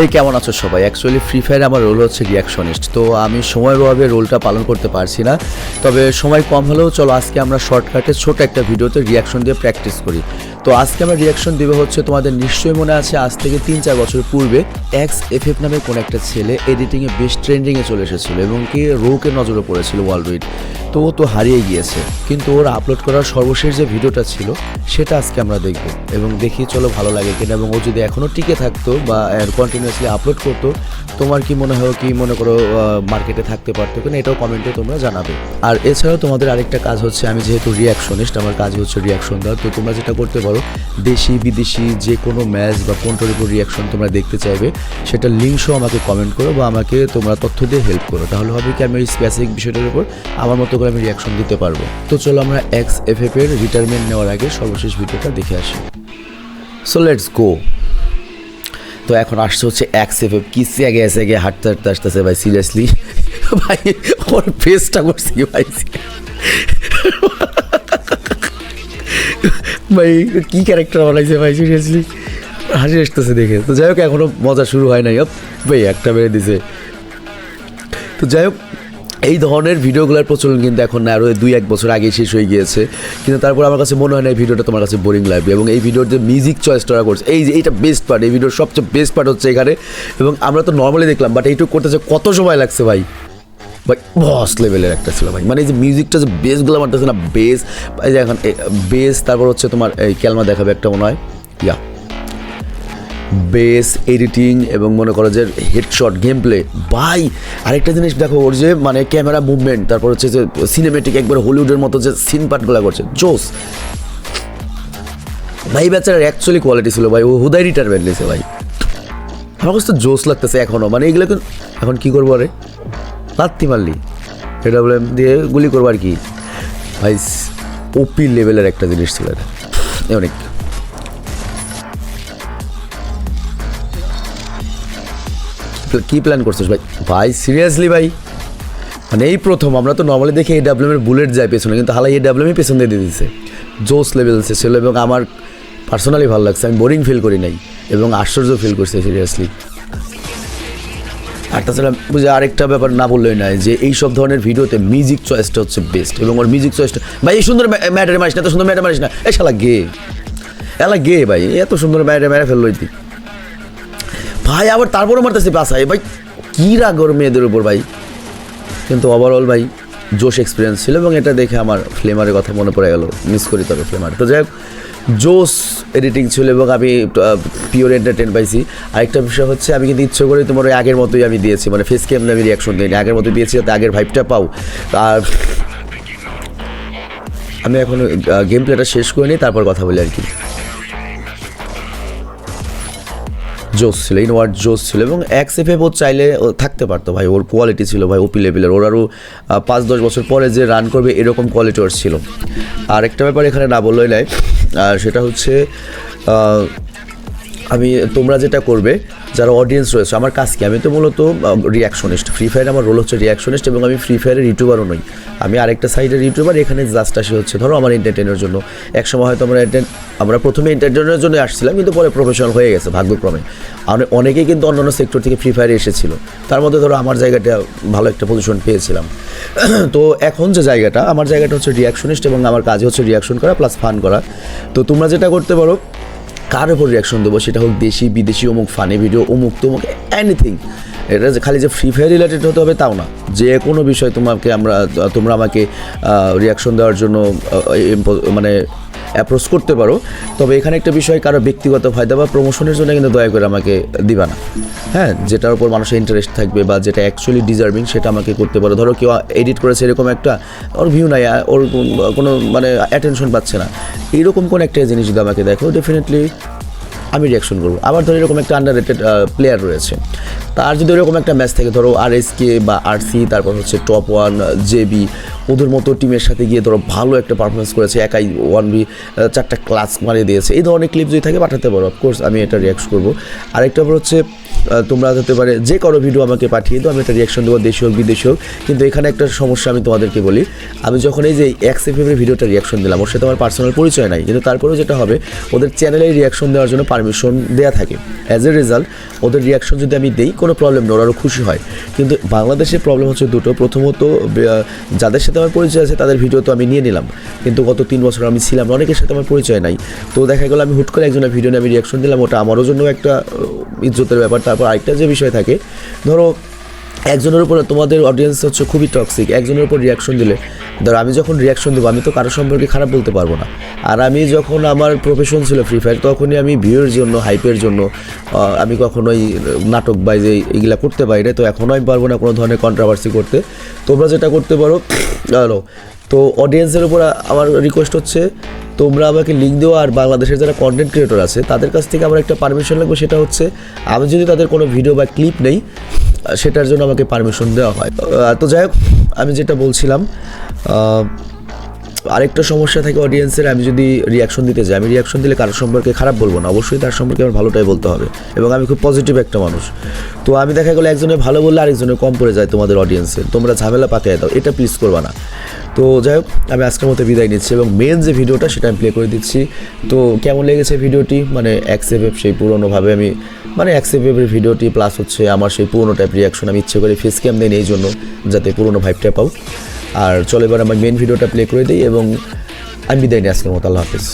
হেই কেমন আছো সবাই? অ্যাকচুয়ালি ফ্রি ফায়ার আমার রোল হচ্ছে রিয়াকশনিস্ট তো আমি সময়ের অভাবে রোলটা পালন করতে পারছি না। তবে সময় কম হলেও চলো, আজকে আমরা শর্টকাটে ছোট একটা ভিডিওতে রিয়াকশন দিয়ে প্র্যাকটিস করি। তো আজকে আমরা রিয়াকশন দেবে হচ্ছে তোমাদের নিশ্চয়ই মনে আছে, আজ থেকে তিন চার বছর পূর্বে এক্স এফ এফ নামে কোনো একটা ছেলে এডিটিংয়ে বেশ ট্রেন্ডিংয়ে চলে এসেছিল এবং কি রোকে নজরে পড়েছিল ওয়ার্ল্ড তো ও তো হারিয়ে গিয়েছে, কিন্তু ওর আপলোড করার সর্বশেষ যে ভিডিওটা ছিল, সেটা আজকে আমরা দেখব এবং দেখি চলো ভালো লাগে কিনা এবং ও যদি এখনও টিকে থাকতো বা কন্টিনিউয়াসলি আপলোড করতো, তোমার কি মনে হয় কি মনে করো মার্কেটে থাকতে পারতো কিনা এটাও কমেন্টে তোমরা জানাবে। আর এছাড়াও তোমাদের আরেকটা কাজ হচ্ছে, আমি যেহেতু রিয়াকশনিস্ট আমার কাজ হচ্ছে রিয়াকশন দেওয়া, তো তোমরা যেটা করতে পারো দেশি, বিদেশি যে কোনো ম্যাচ বা কোনটার উপর রিয়াকশন তোমরা দেখতে চাইবে, সেটা লিঙ্ক সহ আমাকে কমেন্ট করো বা আমাকে তোমরা তথ্য দিয়ে হেল্প করো। তাহলে হবে কি, আমি ওই স্পেসিফিক বিষয়টার উপর আমার মতো করে আমি রিয়াকশন দিতে পারব। তো চলো আমরা এক্স এফ এফ এর রিটায়ারমেন্ট নেওয়ার আগে সর্বশেষ ভিডিওটা দেখে আসি। সো লেটস গো তো এখন আসছে হচ্ছে এক সেফে কি আগে এসে গিয়ে হাঁটতে হাঁটতে আসতেছে ভাই সিরিয়াসলি ভাই ওর ফেসটা করছি ভাই। ভাই, কি ক্যারেক্টার বানাইছে ভাই সিরিয়াসলি হাসি আসতেছে দেখে। তো যাই হোক এখনও মজা শুরু হয় নাই ভাই, একটা বেড়ে দিছে। তো যাই হোক, এই ধরনের ভিডিওগুলোর প্রচলন কিন্তু এখন আরও দুই, এক বছর আগে শেষ হয়ে গিয়েছে। কিন্তু তারপর আমার কাছে মনে হয় না এই ভিডিওটা তোমার কাছে বোরিং লাগবে। এবং এই ভিডিওর যে মিউজিক চয়েসটা ওরা করছে, এই যে, এইটা বেস্ট পার্ট এই ভিডিওর সবচেয়ে বেস্ট পার্ট হচ্ছে এখানে। এবং আমরা তো নর্মালি দেখলাম বাট এইটুকু করতেছে কত সময় লাগছে ভাই? ভাই বস লেভেলের একটা ছিল ভাই। মানে এই যে মিউজিকটা যে বেসগুলো মারতেছে না বেস এই যে এখন বেস তারপর হচ্ছে তোমার এই ক্যালমা দেখাবে একটা মনে হয়। ইয়া। বেস এডিটিং এবং মনে করো যে হেডশট গেম প্লে ভাই, আরেকটা জিনিস দেখো, ওর যে মানে ক্যামেরা মুভমেন্ট তারপর হচ্ছে যে সিনেমেটিক একবার হলিউডের মতো যে সিন পার্টগুলো করছে। জোস। ভাই বেচারার অ্যাকচুয়ালি কোয়ালিটি ছিল ভাই, ও হুদাই রিটায়ারমেন্ট নিয়েছে ভাই। আমার কাছে তো জোস লাগতেছে এখনও মানে এগুলো এখন কী করব আরে? লাত্তি মারলি। এটা বলে দিয়ে গুলি করব আর কি। ভাই ওপি লেভেলের একটা জিনিস ছিল অনেক। কি প্ল্যান করছিস ভাই? ভাই সিরিয়াসলি ভাই? মানে এই প্রথম, আমরা তো নর্মালি দেখি এই ডাব্লিউএমের বুলেট যায় পেছনে, কিন্তু হালাই এই ডাব্লিউএমই পেছন দিয়ে দিয়ে দিচ্ছে জোস লেভেল ছিল এবং আমার পার্সোনালি ভালো লাগছে, আমি বোরিং ফিল করি নাই এবং আশ্চর্য ফিল করছি সিরিয়াসলি আর তাছাড়া বুঝে আরেকটা ব্যাপার না বললেই নয় যে এই সব ধরনের ভিডিওতে মিউজিক চয়েসটা হচ্ছে বেস্ট এবং ওর মিউজিক চয়েসটা ভাই, এই সুন্দর ম্যাটারে মারিস না, এত সুন্দর ম্যাটারে মারিস না। এ শালা গে। এলা গে ভাই এত সুন্দর ম্যাটারে মেরে ফেলল তুই ভাই, আবার তারপরও মারতেছে বাসায়। ভাই, কী রাগ ওর মেয়েদের উপর ভাই। কিন্তু ওভারঅল ভাই, জোশ এক্সপিরিয়েন্স ছিল এবং এটা দেখে আমার ফ্লেমারের কথা মনে পড়ে গেল মিস করি তবে ফ্লেমার তো যাই হোক জোস এডিটিং ছিল এবং আমি পিওর এন্টারটেন পাইছি। আরেকটা বিষয় হচ্ছে, আমি কিন্তু ইচ্ছে করে তোমার ওই আগের মতোই আমি দিয়েছি। মানে ফেস ক্যাম আমি রিয়াকশন দিইনি। আগের মতো দিয়েছি যাতে আগের ভাইবটা পাও। আর আমি এখন গেম প্লেটা শেষ করে নিই, তারপর কথা বলি আর কি। জোস ছিল ইনওয়ার্ড জোস ছিল এবং এক্স এফ এফ ও চাইলে থাকতে পারতো ভাই, ওর কোয়ালিটি ছিল ভাই ওপি লেভেলের ওর আরও পাঁচ দশ বছর পরে যে রান করবে, এরকম কোয়ালিটি ওর ছিল। আর একটা ব্যাপার এখানে না বললেই নাই আর সেটা হচ্ছে আমি, তোমরা যেটা করবে, যারা অডিয়েন্স রয়েছে, আমার কাজ কি? আমি তো মূলত রিয়াকশনিস্ট ফ্রি ফায়ার আমার রোল হচ্ছে রিয়াকশনিস্ট এবং আমি ফ্রি ফায়ারের ইউটিউবারও নই। আমি আরেকটা সাইডের ইউটিউবার এখানে জাস্ট আসি হচ্ছে, ধরো আমার এন্টারটেনের জন্য। এক সময় হয়তো আমরা আমরা প্রথমে এন্টারটেনের জন্য আসছিলাম, কিন্তু পরে প্রফেশনাল হয়ে গেছে, ভাগ্যক্রমে। আর অনেকেই কিন্তু অন্যান্য সেক্টর থেকে ফ্রি ফায়ারে এসেছিল। তার মধ্যে ধরো আমার জায়গাটা ভালো একটা পজিশন পেয়েছিলাম। তো এখন যে জায়গাটা, আমার জায়গাটা হচ্ছে রিয়াকশনিস্ট এবং আমার কাজ হচ্ছে রিয়াকশন করা প্লাস ফান করা। তো তোমরা যেটা করতে পারো কার উপর রিয়াকশন দেবো? সেটা হোক দেশি বিদেশি অমুক ফানি ভিডিও অমুক তমুক এনিথিং এটা যে খালি যে ফ্রি ফায়ার রিলেটেড হতে হবে তাও না। যে কোনো বিষয় তোমাকে আমরা, তোমরা আমাকে রিয়াকশন দেওয়ার জন্য মানে অ্যাপ্রোচ করতে পারো। তবে এখানে একটা বিষয়, কারও ব্যক্তিগত ফায়দা বা প্রমোশনের জন্য কিন্তু দয়া করে আমাকে দিবা না। হ্যাঁ যেটার উপর মানুষের ইন্টারেস্ট থাকবে বা যেটা অ্যাকচুয়ালি ডিজার্ভিং সেটা আমাকে করতে পারো। ধরো কেউ এডিট করেছে এরকম একটা, ওর ভিউ নাই ওর কোনো মানে অ্যাটেনশন পাচ্ছে না। এইরকম কোন একটা জিনিস যদি আমাকে দেখো ডেফিনেটলি আমি রিয়াকশন করব। আবার ধরো এরকম একটা আন্ডার রেটেড প্লেয়ার রয়েছে। তার যদি এরকম একটা ম্যাচ থাকে, ধরো আর এস কে বা আর সি তারপর হচ্ছে টপ ওয়ান জেবি ওদের মতো টিমের সাথে গিয়ে ধরো ভালো একটা পারফরমেন্স করেছে, একাই ওয়ান বি চারটা ক্লাস মারিয়ে দিয়েছে। এই ধরনের ক্লিপ যদি থাকে, পাঠাতে পারো। অফকোর্স আমি এটা রিয়াক্ট করব। আরেকটা হচ্ছে তোমরা হতে পারে যে কোনো ভিডিও আমাকে পাঠিয়ে দাও, আমি একটা রিয়াকশন দেবো, দেশি হোক, বিদেশি হোক। কিন্তু এখানে একটা সমস্যা আমি তোমাদেরকে বলি, আমি যখন এই যে এক্স এফ এর ভিডিওটা রিয়াকশন দিলাম, ওর সাথে আমার পার্সোনাল পরিচয় নাই, কিন্তু তারপরেও যেটা হবে, ওদের চ্যানেলে রিয়াকশন দেওয়ার জন্য পারমিশন দেওয়া থাকে। অ্যাজ এ রেজাল্ট ওদের রিয়াকশন যদি আমি দিই, কোনো প্রবলেম নেই, ওরা খুশি হয়। কিন্তু বাংলাদেশের প্রবলেম হচ্ছে দুটো। প্রথমত যাদের সাথে আমার পরিচয় আছে, তাদের ভিডিও তো আমি নিয়ে নিলাম। কিন্তু গত তিন বছর আমি ছিলাম, অনেকের সাথে আমার পরিচয় নাই। তো দেখা গেলো, আমি হুট করে একজনের ভিডিও নিয়ে আমি রিয়াকশন দিলাম, ওটা আমারও জন্য একটা ইজ্জতের ব্যাপার তারপর আরেকটা যে বিষয় থাকে, ধরো একজনের উপরে তোমাদের অডিয়েন্স হচ্ছে খুবই টক্সিক একজনের উপর রিয়াকশন দিলে, ধরো আমি যখন রিয়াকশন দেবো, আমি তো কারও সম্পর্কে খারাপ বলতে পারব না। আর আমি যখন আমার প্রফেশন ছিল ফ্রি ফায়ার তখনই আমি ভিউয়ের জন্য হাইপের জন্য আমি কখনোই নাটক বা বাইজে এইগুলা করতে পারি না তো এখনও আমি পারব না কোনো ধরনের কন্ট্রাভার্সি করতে। তোমরা যেটা করতে পারো তো অডিয়েন্সের উপর আমার রিকোয়েস্ট হচ্ছে, তোমরা আমাকে লিঙ্ক দেওয়া আর বাংলাদেশের যারা কন্টেন্ট ক্রিয়েটর আছে, তাদের কাছ থেকে আমার একটা পারমিশন লাগবে, সেটা হচ্ছে, আমি যদি তাদের কোনো ভিডিও বা ক্লিপ নেই, সেটার জন্য আমাকে পারমিশন দেওয়া হয়। তো যাই হোক, আমি যেটা বলছিলাম আরেকটা সমস্যা থাকে অডিয়েন্সের আমি যদি রিয়াকশন দিতে যাই, আমি রিয়াকশন দিলে কারোর সম্পর্কে খারাপ বলব না। অবশ্যই তার সম্পর্কে আমার ভালোটাই বলতে হবে। এবং আমি খুব পজিটিভ একটা মানুষ। তো আমি দেখা গেলো একজনের ভালো বললে আরেকজনের কম পড়ে যায় তোমাদের অডিয়েন্সের তোমরা ঝামেলা পাকিয়ে দাও, এটা প্লিজ করবা না। তো যাই হোক, আমি আজকের মতো বিদায় নিচ্ছি এবং মেন যে ভিডিওটা, সেটা আমি প্লে করে দিচ্ছি। তো কেমন লেগেছে ভিডিওটি? মানে এক্সএফএফ সেই পুরোনোভাবে আমি মানে এক্সএফএফের ভিডিওটি প্লাস হচ্ছে আমার সেই পুরোনো টাইপ রিয়াকশন আমি ইচ্ছে করে ফেস ক্যাম দেন এই জন্য, যাতে পুরোনো ভাইবটা পাও। আর চলো এবার আমার মেন ভিডিওটা প্লে করে দিই এবং আমি বিদায় নিই। আজকের মতো আল্লাহ হাফিজ।